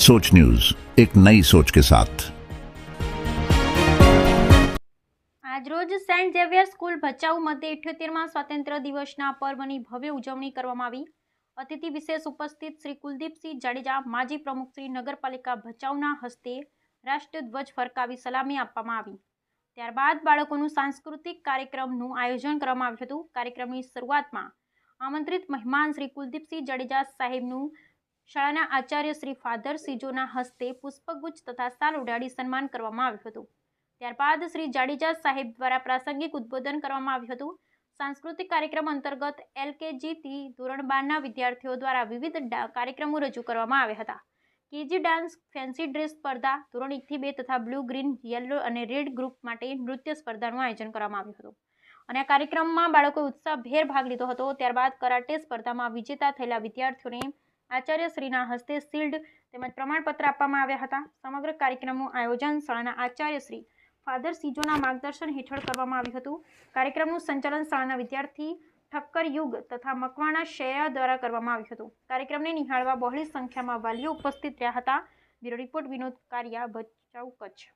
सोच न्यूज एक नई सोच के साथ આજરોજ સેન્ટ ઝેવિયર સ્કૂલ ભચાઉ મધ્ય ઇઠ્યોતેરમાં સ્વાતંત્ર્ય દિવસના પર્વની ભવ્ય ઉજવણી કરવામાં આવી અતિથિ વિશેષ ઉપસ્થિત શ્રી કુલદીપસિંહ જાડેજા માજી પ્રમુખ શ્રી નગરપાલિકા ભચાઉના હસ્તે રાષ્ટ્રધ્વજ ફરકાવી સલામી આપવામાં આવી ત્યારબાદ બાળકોનું સાંસ્કૃતિક કાર્યક્રમનું આયોજન કરવામાં આવ્યું હતું કાર્યક્રમની શરૂઆતમાં આમંત્રિત મહેમાન શ્રી કુલદીપસિંહ જાડેજા સાહેબનું શાળાના આચાર્ય શ્રી ફાધર સિજોના હસ્તે પુષ્પગુચ્છ તથા સાલ ઉડાડી સન્માન કરવામાં આવ્યું હતું. ત્યારબાદ શ્રી જાડેજા સાહેબ દ્વારા પ્રાસંગિક ઉદ્બોધન કરવામાં આવ્યું હતું. સાંસ્કૃતિક કાર્યક્રમ અંતર્ગત એલકેજીથી ધોરણ બારના વિદ્યાર્થીઓ દ્વારા વિવિધ કાર્યક્રમો રજૂ કરવામાં આવ્યા હતા. કેજી ડાન્સ, ફેન્સી ડ્રેસ સ્પર્ધા, ધોરણ એકથી બે તથા બ્લુ, ગ્રીન, યલો અને રેડ ગ્રુપ માટે નૃત્ય સ્પર્ધાનું આયોજન કરવામાં આવ્યું હતું. અને આ કાર્યક્રમમાં બાળકોએ ઉત્સાહભેર ભાગ લીધો હતો. ત્યારબાદ કરાટે સ્પર્ધામાં વિજેતા થયેલા વિદ્યાર્થીઓને આચાર્યશ્રીના હસ્તે શિલ્ડ તેમજ પ્રમાણપત્ર આપવામાં આવ્યા હતા. સમગ્ર કાર્યક્રમનું આયોજન શાળાના આચાર્યશ્રી ફાધર સીજોના માર્ગદર્શન હેઠળ કરવામાં આવ્યું હતું. કાર્યક્રમનું સંચાલન શાળાના વિદ્યાર્થી ઠક્કર યુગ તથા મકવાણા શેરા દ્વારા કરવામાં આવ્યું હતું. કાર્યક્રમને નિહાળવા બહોળી સંખ્યામાં વાલીઓ ઉપસ્થિત રહ્યા હતા. Bureau report Vinod Kariya, Bhachau Kutch.